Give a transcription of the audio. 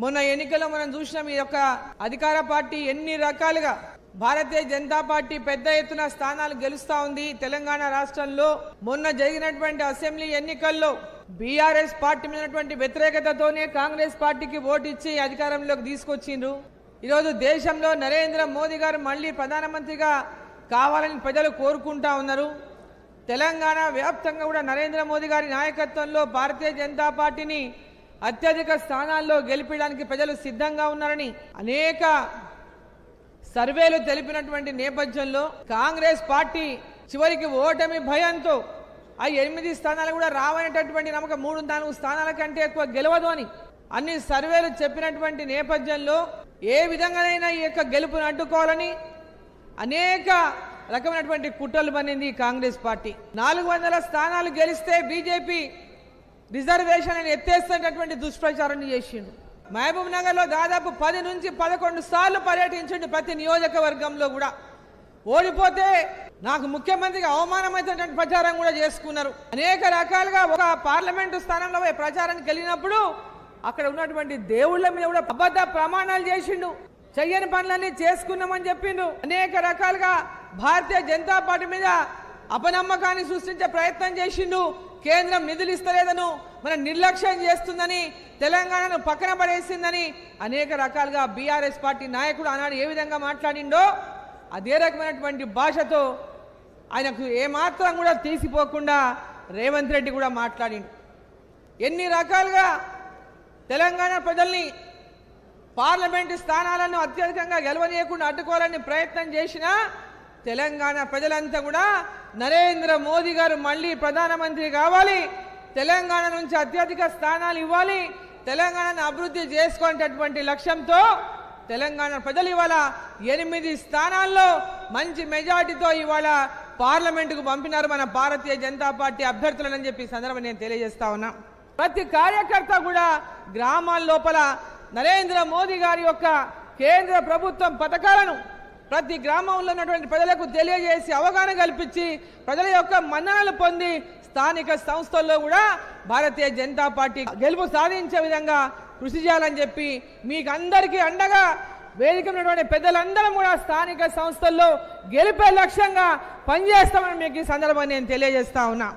మొన్న ఎన్నికల్లో మనం చూసినాం ఈ యొక్క అధికార పార్టీ ఎన్ని రకాలుగా భారతీయ జనతా పార్టీ పెద్ద ఎత్తున స్థానాలు గెలుస్తా ఉంది. తెలంగాణ రాష్ట్రంలో మొన్న జరిగినటువంటి అసెంబ్లీ ఎన్నికల్లో బీఆర్ఎస్ పార్టీ మీద వ్యతిరేకతతోనే కాంగ్రెస్ పార్టీకి ఓటు ఇచ్చి అధికారంలోకి తీసుకొచ్చిండ్రు. ఈరోజు దేశంలో నరేంద్ర మోదీ గారు మళ్ళీ ప్రధానమంత్రిగా కావాలని ప్రజలు కోరుకుంటా ఉన్నారు. తెలంగాణ వ్యాప్తంగా కూడా నరేంద్ర మోదీ గారి నాయకత్వంలో భారతీయ జనతా పార్టీని అత్యధిక స్థానాల్లో గెలిపించడానికి ప్రజలు సిద్ధంగా ఉన్నారని అనేక సర్వేలు తెలిపినటువంటి నేపథ్యంలో కాంగ్రెస్ పార్టీ చివరికి ఓటమి భయంతో ఆ ఎనిమిది స్థానాలు కూడా రావనేటటువంటి నమ్మకం మూడు నాలుగు స్థానాల కంటే ఎక్కువ గెలవదు అని అన్ని సర్వేలు చెప్పినటువంటి నేపథ్యంలో ఏ విధంగానైనా ఈ యొక్క గెలుపును అడ్డుకోవాలని అనేక రకమైనటువంటి కుట్రలు పన్నింది కాంగ్రెస్ పార్టీ. నాలుగు వందల స్థానాలు గెలిస్తే బీజేపీ రిజర్వేషన్ ఎత్తేస్తున్నటువంటి దుష్ప్రచారం చేసిండు. మహబూబ్ నగర్లో దాదాపు పది నుంచి పదకొండు సార్లు పర్యటించండి ప్రతి నియోజకవర్గంలో కూడా. ఓడిపోతే నాకు ముఖ్యమంత్రికి అవమానమైనటువంటి ప్రచారం కూడా చేసుకున్నారు. అనేక రకాలుగా ఒక పార్లమెంటు స్థానంలో ప్రచారానికి వెళ్ళినప్పుడు అక్కడ ఉన్నటువంటి దేవుళ్ళ మీద కూడా అబద్ధ ప్రమాణాలు చేసిండు. చెయ్యని పనులన్నీ చేసుకున్నామని చెప్పిండు. అనేక రకాలుగా భారతీయ జనతా పార్టీ మీద అపనమ్మకాన్ని సృష్టించే ప్రయత్నం చేసిండు. కేంద్రం నిధులు ఇస్తలేదను మన నిర్లక్ష్యం చేస్తుందని తెలంగాణను పక్కన పడేసిందని అనేక రకాలుగా బీఆర్ఎస్ పార్టీ నాయకుడు ఆనాడు ఏ విధంగా మాట్లాడిండో అదే రకమైనటువంటి భాషతో ఆయనకు ఏమాత్రం కూడా తీసిపోకుండా రేవంత్ రెడ్డి కూడా మాట్లాడిండు. ఎన్ని రకాలుగా తెలంగాణ ప్రజల్ని పార్లమెంటు స్థానాలను అత్యధికంగా గెలవనీయకుండా అడ్డుకోవాలని ప్రయత్నం చేసినా తెలంగాణ ప్రజలంతా కూడా నరేంద్ర మోదీ గారు మళ్ళీ ప్రధానమంత్రి కావాలి. తెలంగాణ నుంచి అత్యధిక స్థానాలు ఇవ్వాలి. తెలంగాణను అభివృద్ధి చేసుకునేటటువంటి లక్ష్యంతో తెలంగాణ ప్రజలు ఇవాళ ఎనిమిది స్థానాల్లో మంచి మెజార్టీతో ఇవాళ పార్లమెంటుకు పంపినారు మన భారతీయ జనతా పార్టీ అభ్యర్థులని చెప్పి సందర్భం నేను తెలియజేస్తా ఉన్నా. ప్రతి కార్యకర్త కూడా గ్రామాల లోపల నరేంద్ర మోదీ గారి యొక్క కేంద్ర ప్రభుత్వం పథకాలను ప్రతి గ్రామంలో ఉన్నటువంటి ప్రజలకు తెలియజేసి అవగాహన కల్పించి ప్రజల యొక్క మన్ననలు పొంది స్థానిక సంస్థల్లో కూడా భారతీయ జనతా పార్టీ గెలుపు సాధించే విధంగా కృషి చేయాలని చెప్పి మీకు అందరికీ అండగా వేదిక ఉన్నటువంటి పెద్దలందరం కూడా స్థానిక సంస్థల్లో గెలిపే లక్ష్యంగా పనిచేస్తామని మీకు ఈ సందర్భంగా నేను తెలియజేస్తా ఉన్నా.